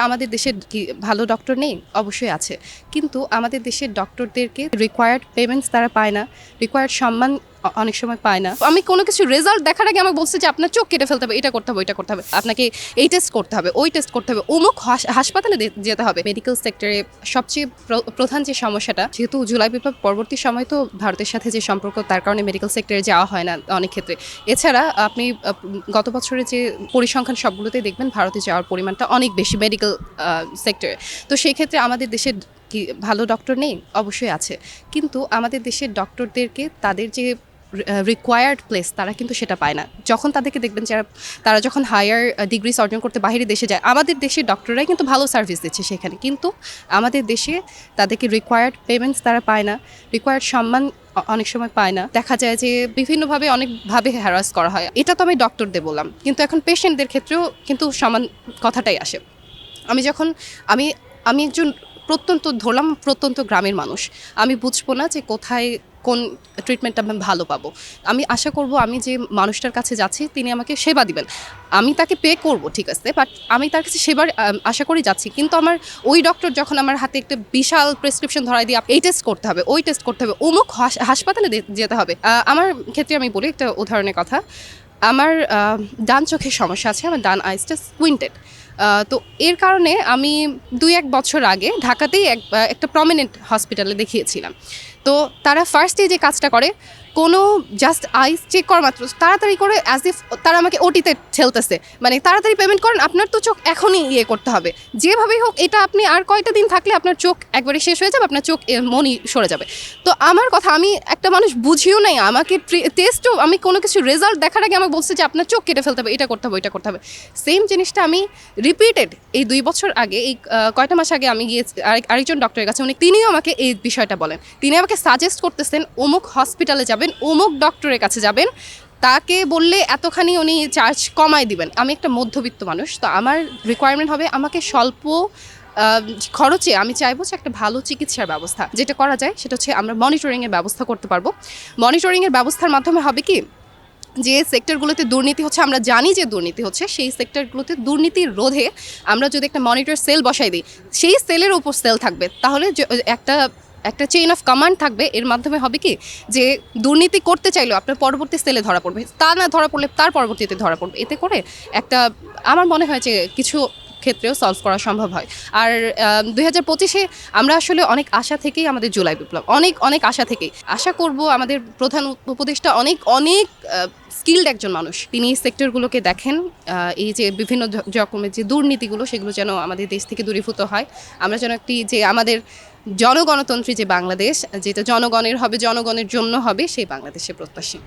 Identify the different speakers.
Speaker 1: আমাদের দেশের ভালো ডক্টর নেই? অবশ্যই আছে। কিন্তু আমাদের দেশের ডক্টরদেরকে রিকোয়ার্ড পেমেন্টস তারা পায় না। রিকোয়ার্ড সম্মান অনেক সময় পায় না। আমি কোনো কিছু রেজাল্ট দেখার আগে আমাকে বলছে যে, আপনার চোখ কেটে ফেলতে হবে, এটা করতে হবে এটা করতে হবে, আপনাকে এই টেস্ট করতে হবে, ওই টেস্ট করতে হবে। অমুক হাসপাতালে যেতে হবে। মেডিকেল সেক্টরে সবচেয়ে প্রধান যে সমস্যাটা, যেহেতু জুলাই বিপ্লব পরবর্তী সময় তো ভারতের সাথে যে সম্পর্ক, তার কারণে মেডিকেল সেক্টরে যাওয়া হয় না অনেক ক্ষেত্রে। এছাড়া আপনি গত বছরে যে পরিসংখ্যান সবগুলোতেই দেখবেন, ভারতে যাওয়ার পরিমাণটা অনেক বেশি। মেডিকেল সেক্টরে তো সেই ক্ষেত্রে আমাদের দেশের কি ভালো ডক্টর নেই? অবশ্যই আছে। কিন্তু আমাদের দেশের ডক্টরদেরকে তাদের যে রিকোয়ার্ড প্লেস তারা কিন্তু সেটা পায় না। যখন তাদেরকে দেখবেন যারা, তারা যখন হায়ার ডিগ্রিস অর্জন করতে বাইরে দেশে যায়, আমাদের দেশের ডক্টররাই কিন্তু ভালো সার্ভিস দিচ্ছে সেখানে। কিন্তু আমাদের দেশে তাদেরকে রিকোয়ার্ড পেমেন্টস তারা পায় না। রিকোয়ার্ড সম্মান অনেক সময় পায় না। দেখা যায় যে বিভিন্নভাবে অনেকভাবে হ্যারাস করা হয়। এটা তো আমি ডক্টরদের বললাম। কিন্তু এখন পেশেন্টদের ক্ষেত্রেও কিন্তু সমান কথাটাই আসে। আমি যখন, আমি আমি একজন প্রত্যন্ত, ধরলাম প্রত্যন্ত গ্রামের মানুষ, আমি বুঝব না যে কোথায় কোন ট্রিটমেন্টটা আমি ভালো পাবো। আমি আশা করব আমি যে মানুষটার কাছে যাচ্ছি, তিনি আমাকে সেবা দিবেন। আমি তাকে পে করব, ঠিক আছে বাট আমি তার কাছে সেবার আশা করি যাচ্ছি। কিন্তু আমার ওই ডক্টর যখন আমার হাতে একটা বিশাল প্রেসক্রিপশন ধরাই দিয়ে এই টেস্ট করতে হবে, ওই টেস্ট করতে হবে, অমুক হাস- হাসপাতালে যেতে হবে। আমার ক্ষেত্রে আমি বলি একটা উদাহরণের কথা। আমার ডান চোখের সমস্যা আছে, আমার ডান আইসটা স্কুইন্টেড তো এর কারণে আমি দুই এক বছর আগে ঢাকাতেই এক একটা প্রমিনেন্ট হসপিটালে দেখিয়েছিলাম। তো তারা ফার্স্টে যে কাজটা করে, কোনো জাস্ট আইস চেক করা মাত্র, তাড়াতাড়ি করে অ্যাজ ইফ তারা আমাকে ওটিতে ঠেলতেছে। মানে তাড়াতাড়ি পেমেন্ট করেন, আপনার তো চোখ এখনই ইয়ে করতে হবে। যেভাবেই হোক, এটা আপনি আর কয়টা দিন থাকলে আপনার চোখ একবারে শেষ হয়ে যাবে, আপনার চোখ মনই সরে যাবে। তো আমার কথা, আমি একটা মানুষ বুঝিও নাই, আমাকে টেস্টও আমি কোনো কিছু রেজাল্ট দেখার আগে আমাকে বলছে যে আপনার চোখ কেটে ফেলতে হবে, এটা করতে হবে এটা করতে হবে। সেম জিনিসটা আমি রিপিটেড এই দুই বছর আগে, এই কয়টা মাস আগে আমি গিয়ে আরেক, আরেকজন ডক্টরের কাছে, উনি তিনিও আমাকে এই বিষয়টা বলেন। তিনি আমাকে সাজেস্ট করতেছেন, অমুক হসপিটালে যাবেন, অমুক ডক্টরের কাছে যাবেন। তাকে বললে এতখানি উনি চার্জ কমায় দিবেন। আমি একটা মধ্যবিত্ত মানুষ, তো আমার রিকোয়ারমেন্ট হবে আমাকে স্বল্প খরচে আমি চাইব যে একটা ভালো চিকিৎসার ব্যবস্থা। যেটা করা যায় সেটা হচ্ছে আমরা মনিটরিংয়ের ব্যবস্থা করতে পারব। মনিটরিংয়ের ব্যবস্থার মাধ্যমে হবে কি? যে সেক্টরগুলোতে দুর্নীতি হচ্ছে, আমরা জানি যে দুর্নীতি হচ্ছে, সেই সেক্টরগুলোতে দুর্নীতির রোধে আমরা যদি একটা মনিটর সেল বসাই দিই, সেই সেলের উপর সেল থাকবে। তাহলে একটা একটা চেইন অফ কমান্ড থাকবে, এর মাধ্যমে হবে কি? যে দুর্নীতি করতে চাইলেও আপনার পরবর্তী সেলে ধরা পড়বে। তা না ধরা পড়লে তার পরবর্তীতে ধরা পড়বে। এতে করে একটা, আমার মনে হয় যে কিছু ক্ষেত্রেও সলভ করা সম্ভব হয়। আর দুই হাজার পঁচিশে আমরা আসলে অনেক আশা থেকেই আমাদের জুলাই বিপ্লব, অনেক অনেক আশা থেকেই। আশা করব আমাদের প্রধান উপদেষ্টা অনেক অনেক স্কিল্ড একজন মানুষ। তিনি এই সেক্টরগুলোকে দেখেন এই যে বিভিন্ন রকমের যে দুর্নীতিগুলো, সেগুলো যেন আমাদের দেশ থেকে দূরীভূত হয়। আমরা যেন একটি, যে আমাদের জনগণতন্ত্রী যে বাংলাদেশ, যেটা জনগণের হবে, জনগণের জন্য হবে, সেই বাংলাদেশে প্রত্যাশী।